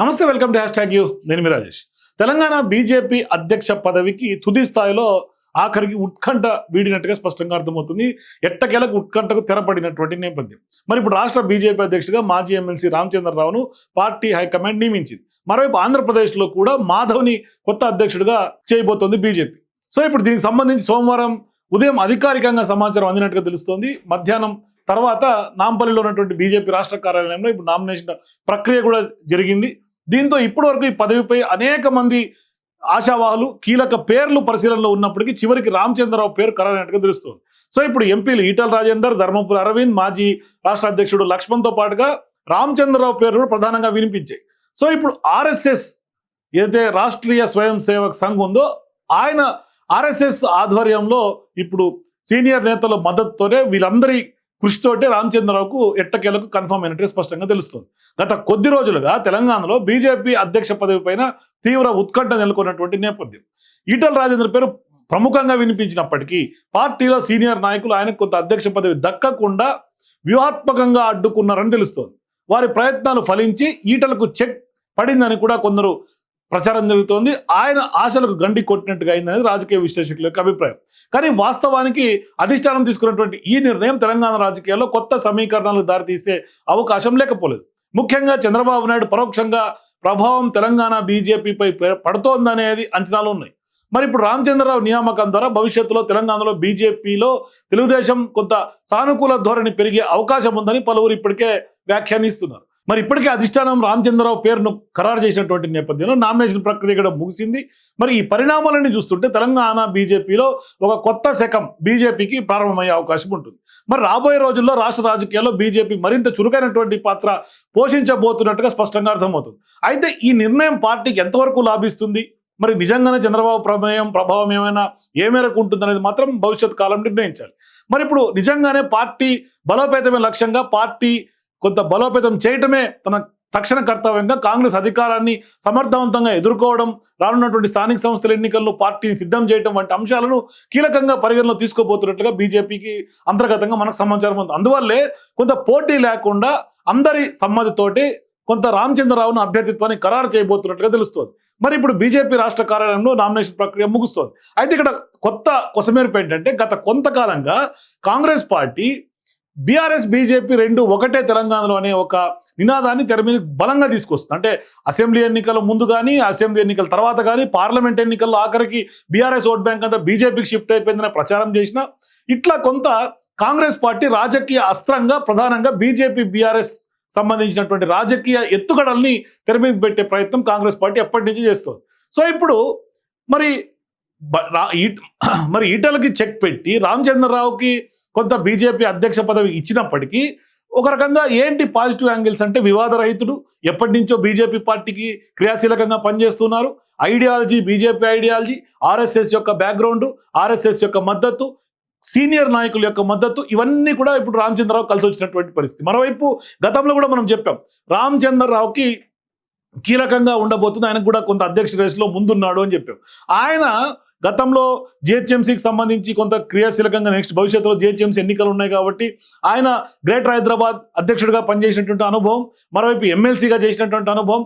నమస్తే welcome to hash tag U. నేను మీ రాజేష్. తెలంగాణ బీజేపీ అధ్యక్ష పదవికి తుది స్థాయిలో ఆఖరికి ఉత్కంఠ వీడినట్టుగా స్పష్టంగా అర్థమవుతుంది. ఎట్టకేలకు ఉత్కంఠకు తెరపడినటువంటి నేపథ్యం. మరి ఇప్పుడు రాష్ట్ర బీజేపీ అధ్యక్షుడిగా మాజీ ఎమ్మెల్సీ రామచంద్రరావును పార్టీ హైకమాండ్ నియమించింది. మరోవైపు ఆంధ్రప్రదేశ్లో కూడా మాధవ్ని కొత్త అధ్యక్షుడిగా చేయబోతోంది బీజేపీ. సో ఇప్పుడు దీనికి సంబంధించి సోమవారం ఉదయం అధికారికంగా సమాచారం అందినట్టుగా తెలుస్తోంది. మధ్యాహ్నం తర్వాత నాంపల్లిలో ఉన్నటువంటి బీజేపీ రాష్ట్ర కార్యాలయంలో ఇప్పుడు నామినేషన్ ప్రక్రియ కూడా జరిగింది. దీంతో ఇప్పటి వరకు ఈ పదవిపై అనేక మంది ఆశావాహులు కీలక పేర్లు పరిశీలనలో ఉన్నప్పటికీ చివరికి రామచంద్రరావు పేరు ఖరారైనట్టుగా తెలుస్తుంది. సో ఇప్పుడు ఎంపీలు ఈటల రాజేందర్ ధర్మపురి అరవింద్ మాజీ రాష్ట్ర అధ్యక్షుడు లక్ష్మణ్తో పాటుగా రామచంద్రరావు పేరు కూడా ప్రధానంగా వినిపించాయి. సో ఇప్పుడు ఆర్ఎస్ఎస్ ఏదైతే రాష్ట్రీయ స్వయం సేవక్ సంఘ్ ఉందో ఆయన ఆర్ఎస్ఎస్ ఆధ్వర్యంలో ఇప్పుడు సీనియర్ నేతల మద్దతుతోనే వీళ్ళందరి కృషితోటే రామచంద్రరావుకు ఎట్టకేలకు కన్ఫర్మ్ అయినట్టుగా స్పష్టంగా తెలుస్తుంది. గత కొద్ది రోజులుగా తెలంగాణలో బీజేపీ అధ్యక్ష పదవి పైన తీవ్ర ఉత్కంఠ నెలకొన్నటువంటి నేపథ్యం. ఈటల రాజేంద్ర పేరు ప్రముఖంగా వినిపించినప్పటికీ పార్టీలో సీనియర్ నాయకులు ఆయనకు కొంత అధ్యక్ష పదవి దక్కకుండా వ్యూహాత్మకంగా అడ్డుకున్నారని తెలుస్తోంది. వారి ప్రయత్నాలు ఫలించి ఈటలకు చెక్ పడిందని కూడా కొందరు ప్రచారం జరుగుతోంది. ఆయన ఆశలకు గండి కొట్టినట్టుగా అయిందనేది రాజకీయ విశ్లేషకుల యొక్క అభిప్రాయం. కానీ వాస్తవానికి అధిష్టానం తీసుకున్నటువంటి ఈ నిర్ణయం తెలంగాణ రాజకీయాల్లో కొత్త సమీకరణాలకు దారితీసే అవకాశం లేకపోలేదు. ముఖ్యంగా చంద్రబాబు నాయుడు పరోక్షంగా ప్రభావం తెలంగాణ బీజేపీపై పడుతోందనేది అంచనాలు ఉన్నాయి. మరి ఇప్పుడు రామచంద్రరావు నియామకం ద్వారా భవిష్యత్తులో తెలంగాణలో బీజేపీలో తెలుగుదేశం కొంత సానుకూల ధోరణి పెరిగే అవకాశం ఉందని పలువురు ఇప్పటికే వ్యాఖ్యానిస్తున్నారు. మరి ఇప్పటికే అధిష్టానం రామచంద్రరావు పేరును ఖరారు చేసినటువంటి నేపథ్యంలో నామినేషన్ ప్రక్రియ కూడా ముగిసింది. మరి ఈ పరిణామాలన్నీ చూస్తుంటే తెలంగాణ బీజేపీలో ఒక కొత్త శకం బీజేపీకి ప్రారంభమయ్యే అవకాశం ఉంటుంది. మరి రాబోయే రోజుల్లో రాష్ట్ర రాజకీయాల్లో బీజేపీ మరింత చురుకైనటువంటి పాత్ర పోషించబోతున్నట్టుగా స్పష్టంగా అర్థమవుతుంది. అయితే ఈ నిర్ణయం పార్టీకి ఎంతవరకు లాభిస్తుంది? మరి నిజంగానే చంద్రబాబు ప్రమేయం ప్రభావం ఏమైనా ఏ మేరకు ఉంటుందనేది మాత్రం భవిష్యత్ కాలం నిర్ణయించాలి. మరి ఇప్పుడు నిజంగానే పార్టీ బలోపేతమైన లక్ష్యంగా పార్టీ కొంత బలోపేతం చేయటమే తన తక్షణ కర్తవ్యంగా కాంగ్రెస్ అధికారాన్ని సమర్థవంతంగా ఎదుర్కోవడం రానున్నటువంటి స్థానిక సంస్థల ఎన్నికల్లో పార్టీని సిద్ధం చేయడం వంటి అంశాలను కీలకంగా పరిగణలో తీసుకోబోతున్నట్లుగా బీజేపీకి అంతర్గతంగా మనకు సమాచారం ఉంది. అందువల్లే కొంత పోటీ లేకుండా అందరి సమ్మతితోటి కొంత రామచంద్రరావును అభ్యర్థిత్వాన్ని ఖరారు చేయబోతున్నట్లుగా తెలుస్తోంది. మరి ఇప్పుడు బీజేపీ రాష్ట్ర కార్యాలయంలో నామినేషన్ ప్రక్రియ ముగుస్తోంది. అయితే ఇక్కడ కొత్త కొసమేరుపు ఏంటంటే గత కొంతకాలంగా కాంగ్రెస్ పార్టీ బీఆర్ఎస్ బీజేపీ రెండు ఒకటే తెలంగాణలో అనే ఒక నినాదాన్ని తెర మీద బలంగా తీసుకొస్తుంది. అంటే అసెంబ్లీ ఎన్నికల ముందు కానీ అసెంబ్లీ ఎన్నికల తర్వాత కానీ పార్లమెంట్ ఎన్నికల్లో ఆఖరికి బీఆర్ఎస్ ఓట్ బ్యాంక్ అంతా బీజేపీకి షిఫ్ట్ అయిపోయిందని ప్రచారం చేసిన ఇట్లా కొంత కాంగ్రెస్ పార్టీ రాజకీయ అస్త్రంగా ప్రధానంగా బీజేపీ బీఆర్ఎస్ సంబంధించినటువంటి రాజకీయ ఎత్తుగడల్ని తెర మీద పెట్టే ప్రయత్నం కాంగ్రెస్ పార్టీ ఎప్పటి నుంచి చేస్తుంది. సో ఇప్పుడు మరి మరి ఈటలకి చెక్ పెట్టి రామచంద్రరావుకి కొంత బీజేపీ అధ్యక్ష పదవి ఇచ్చినప్పటికీ ఒక రకంగా ఏంటి పాజిటివ్ యాంగిల్స్ అంటే వివాదరహితుడు ఎప్పటి నుంచో బీజేపీ పార్టీకి క్రియాశీలకంగా పనిచేస్తున్నారు. ఐడియాలజీ బీజేపీ ఐడియాలజీ ఆర్ఎస్ఎస్ యొక్క బ్యాక్గ్రౌండ్ ఆర్ఎస్ఎస్ యొక్క మద్దతు సీనియర్ నాయకుల యొక్క మద్దతు ఇవన్నీ కూడా ఇప్పుడు రామచంద్రరావు కలిసి వచ్చినటువంటి పరిస్థితి. మరోవైపు గతంలో కూడా మనం చెప్పాం రామచంద్రరావుకి కీలకంగా ఉండబోతుంది. ఆయనకు కూడా కొంత అధ్యక్ష రేసులో ముందున్నాడు అని చెప్పాం. ఆయన గతంలో జిహెచ్ఎంసీకి సంబంధించి కొంత క్రియాశీలకంగా నెక్స్ట్ భవిష్యత్తులో జిహెచ్ఎంసీ ఎన్నికలు ఉన్నాయి కాబట్టి ఆయన గ్రేటర్ హైదరాబాద్ అధ్యక్షుడిగా పనిచేసినటువంటి అనుభవం మరోవైపు ఎమ్మెల్సీగా చేసినటువంటి అనుభవం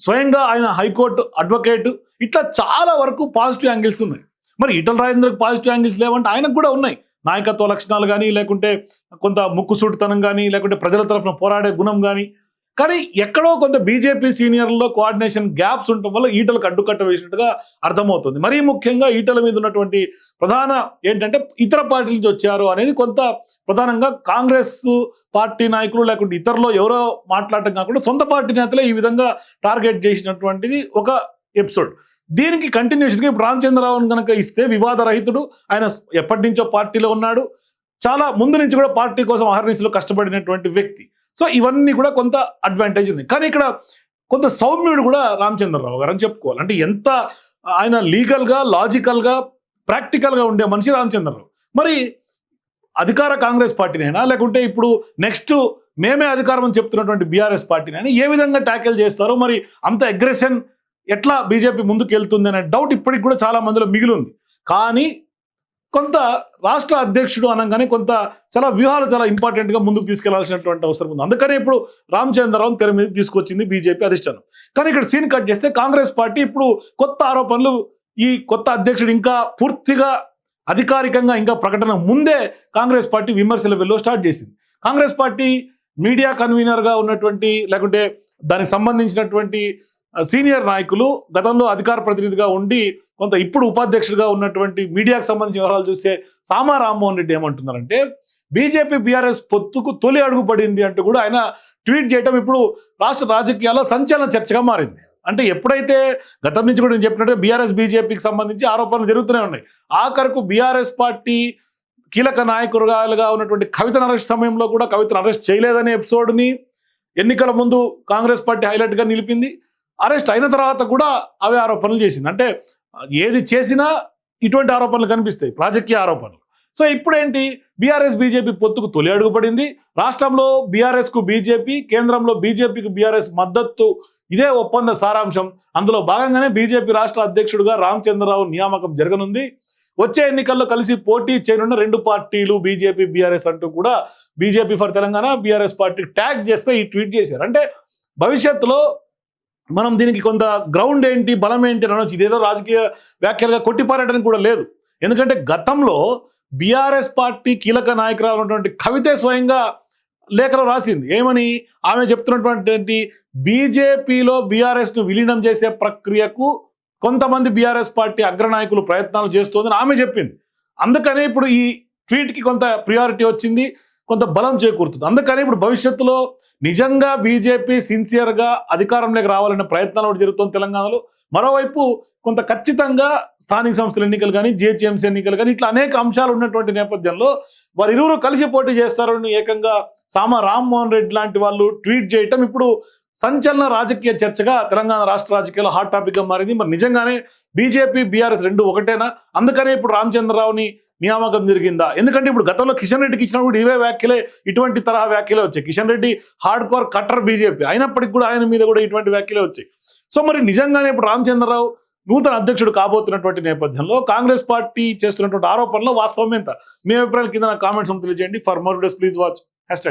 స్వయంగా ఆయన హైకోర్టు అడ్వకేట్ ఇట్లా చాలా వరకు పాజిటివ్ యాంగిల్స్ ఉన్నాయి. మరి ఈటల రాజేంద్రకు పాజిటివ్ యాంగిల్స్ లేవంటే ఆయనకు కూడా ఉన్నాయి. నాయకత్వ లక్షణాలు కానీ లేకుంటే కొంత ముక్కుసూటితనం కానీ లేకుంటే ప్రజల తరఫున పోరాడే గుణం కానీ కానీ ఎక్కడో కొంత బీజేపీ సీనియర్లలో కోఆర్డినేషన్ గ్యాప్స్ ఉండటం వల్ల ఈటలకు అడ్డుకట్ట వేసినట్టుగా అర్థమవుతుంది. మరీ ముఖ్యంగా ఈటల మీద ఉన్నటువంటి ప్రధాన ఏంటంటే ఇతర పార్టీల నుంచి వచ్చారు అనేది కొంత ప్రధానంగా కాంగ్రెస్ పార్టీ నాయకులు లేకుంటే ఇతరులో ఎవరో మాట్లాడటం కాకుండా సొంత పార్టీ నేతలే ఈ విధంగా టార్గెట్ చేసినటువంటిది ఒక ఎపిసోడ్. దీనికి కంటిన్యూషన్గా ఇప్పుడు రామచంద్రరావును కనుక ఇస్తే వివాదరహితుడు ఆయన ఎప్పటి నుంచో పార్టీలో ఉన్నాడు. చాలా ముందు నుంచి కూడా పార్టీ కోసం అహర్నిశలో కష్టపడినటువంటి వ్యక్తి. సో ఇవన్నీ కూడా కొంత అడ్వాంటేజ్ ఉంది కానీ ఇక్కడ కొంత సౌమ్యుడు కూడా రామచంద్రరావు గారు అని చెప్పుకోవాలి. అంటే ఎంత ఆయన లీగల్గా లాజికల్గా ప్రాక్టికల్గా ఉండే మనిషి రామచంద్రరావు. మరి అధికార కాంగ్రెస్ పార్టీనైనా? లేకుంటే ఇప్పుడు నెక్స్ట్ మేమే అధికారం అని చెప్తున్నటువంటి బీఆర్ఎస్ పార్టీనైనా? ఏ విధంగా ట్యాకిల్ చేస్తారో? మరి అంత అగ్రెషన్ ఎట్లా బీజేపీ ముందుకు వెళ్తుంది అనే డౌట్ ఇప్పటికి కూడా చాలా మందిలో మిగిలి ఉంది. కానీ కొంత రాష్ట్ర అధ్యక్షుడు అనగానే కొంత చాలా వ్యూహాలు చాలా ఇంపార్టెంట్గా ముందుకు తీసుకెళ్ళాల్సినటువంటి అవసరం ఉంది. అందుకనే ఇప్పుడు రామచంద్రరావు తెర మీద తీసుకొచ్చింది బీజేపీ అధిష్టానం. కానీ ఇక్కడ సీన్ కట్ చేస్తే కాంగ్రెస్ పార్టీ ఇప్పుడు కొత్త ఆరోపణలు ఈ కొత్త అధ్యక్షుడు ఇంకా పూర్తిగా అధికారికంగా ఇంకా ప్రకటన ముందే కాంగ్రెస్ పార్టీ విమర్శల వెళ్ళో స్టార్ట్ చేసింది. కాంగ్రెస్ పార్టీ మీడియా కన్వీనర్గా ఉన్నటువంటి లేకుంటే దానికి సంబంధించినటువంటి సీనియర్ నాయకులు గతంలో అధికార ప్రతినిధిగా ఉండి కొంత ఇప్పుడు ఉపాధ్యక్షుడిగా ఉన్నటువంటి మీడియాకు సంబంధించిన వివరాలు చూస్తే సామా రామ్మోహన్ రెడ్డి ఏమంటున్నారంటే బీజేపీ బీఆర్ఎస్ పొత్తుకు తొలి అడుగు పడింది అంటూ కూడా ఆయన ట్వీట్ చేయడం ఇప్పుడు రాష్ట్ర రాజకీయాల్లో సంచలన చర్చగా మారింది. అంటే ఎప్పుడైతే గతం నుంచి కూడా నేను చెప్పినట్టు బీఆర్ఎస్ బీజేపీకి సంబంధించి ఆరోపణలు జరుగుతూనే ఉన్నాయి. ఆఖరకు బీఆర్ఎస్ పార్టీ కీలక నాయకులుగా ఉన్నటువంటి కవితను అరెస్ట్ సమయంలో కూడా కవితను అరెస్ట్ చేయలేదనే ఎపిసోడ్ని ఎన్నికల ముందు కాంగ్రెస్ పార్టీ హైలైట్గా నిలిపింది. అరెస్ట్ అయిన తర్వాత కూడా అవే ఆరోపణలు చేసింది. అంటే ఏది చేసినా ఇటువంటి ఆరోపణలు కనిపిస్తాయి రాజకీయ ఆరోపణలు. సో ఇప్పుడేంటి? బీఆర్ఎస్ బీజేపీ పొత్తుకు తొలి అడుగుపడింది రాష్ట్రంలో బీఆర్ఎస్కు బీజేపీ కేంద్రంలో బీజేపీకి బీఆర్ఎస్ మద్దతు ఇదే ఒప్పంద సారాంశం. అందులో భాగంగానే బీజేపీ రాష్ట్ర అధ్యక్షుడిగా రామచంద్రరావు నియామకం జరగనుంది. వచ్చే ఎన్నికల్లో కలిసి పోటీ చేయనున్న రెండు పార్టీలు బీజేపీ బీఆర్ఎస్ అంటూ కూడా BJP for Telangana BRS party tag చేస్తే ఈ ట్వీట్ చేశారు. అంటే భవిష్యత్తులో మనం దీనికి కొంత గ్రౌండ్ ఏంటి బలం ఏంటి అని అనొచ్చు. ఇదేదో రాజకీయ వ్యాఖ్యలుగా కొట్టిపారడానికి కూడా లేదు. ఎందుకంటే గతంలో బీఆర్ఎస్ పార్టీ కీలక నాయకురాలు ఉన్నటువంటి కవితే స్వయంగా లేఖలో రాసింది. ఏమని? ఆమె చెప్తున్నటువంటి బీజేపీలో బీఆర్ఎస్ను విలీనం చేసే ప్రక్రియకు కొంతమంది బీఆర్ఎస్ పార్టీ అగ్రనాయకులు ప్రయత్నాలు చేస్తోందని ఆమె చెప్పింది. అందుకనే ఇప్పుడు ఈ ట్వీట్కి కొంత ప్రియారిటీ వచ్చింది. కొంత బలం చేకూరుతుంది. అందుకని ఇప్పుడు భవిష్యత్తులో నిజంగా బీజేపీ సిన్సియర్గా అధికారంలోకి రావాలనే ప్రయత్నాలు కూడా జరుగుతుంది తెలంగాణలో. మరోవైపు కొంత ఖచ్చితంగా స్థానిక సంస్థల ఎన్నికలు కానీ జిహెచ్ఎంసీ ఎన్నికలు కానీ ఇట్లా అనేక అంశాలు ఉన్నటువంటి నేపథ్యంలో వారు ఇరువురు కలిసి పోటీ చేస్తారని ఏకంగా సామ రామ్మోహన్ రెడ్డి లాంటి వాళ్ళు ట్వీట్ చేయటం ఇప్పుడు సంచలన రాజకీయ చర్చగా తెలంగాణ రాష్ట్ర రాజకీయాల్లో హాట్ టాపిక్గా మారింది. మరి నిజంగానే బీజేపీ బీఆర్ఎస్ రెండు ఒకటేనా? అందుకనే ఇప్పుడు రామచంద్రరావుని నియామకం జరిగిందా? ఎందుకంటే ఇప్పుడు గతంలో కిషన్ రెడ్డికి ఇచ్చినప్పుడు ఇవే వ్యాఖ్యలే ఇటువంటి తరహా వ్యాఖ్యలే వచ్చాయి. కిషన్ రెడ్డి హార్డ్ కోర్ కట్టర్ బీజేపీ. అయినప్పటికీ కూడా ఆయన మీద కూడా ఇటువంటి వ్యాఖ్యలే వచ్చాయి. సో మరి నిజంగానే ఇప్పుడు రామచంద్రరావు నూతన అధ్యక్షుడు కాబోతున్నటువంటి నేపథ్యంలో కాంగ్రెస్ పార్టీ చేస్తున్నటువంటి ఆరోపణలో వాస్తవం ఎంత మీ అభిప్రాయాల కింద నా కామెంట్స్ తెలియజేయండి. For more days please watch. Hash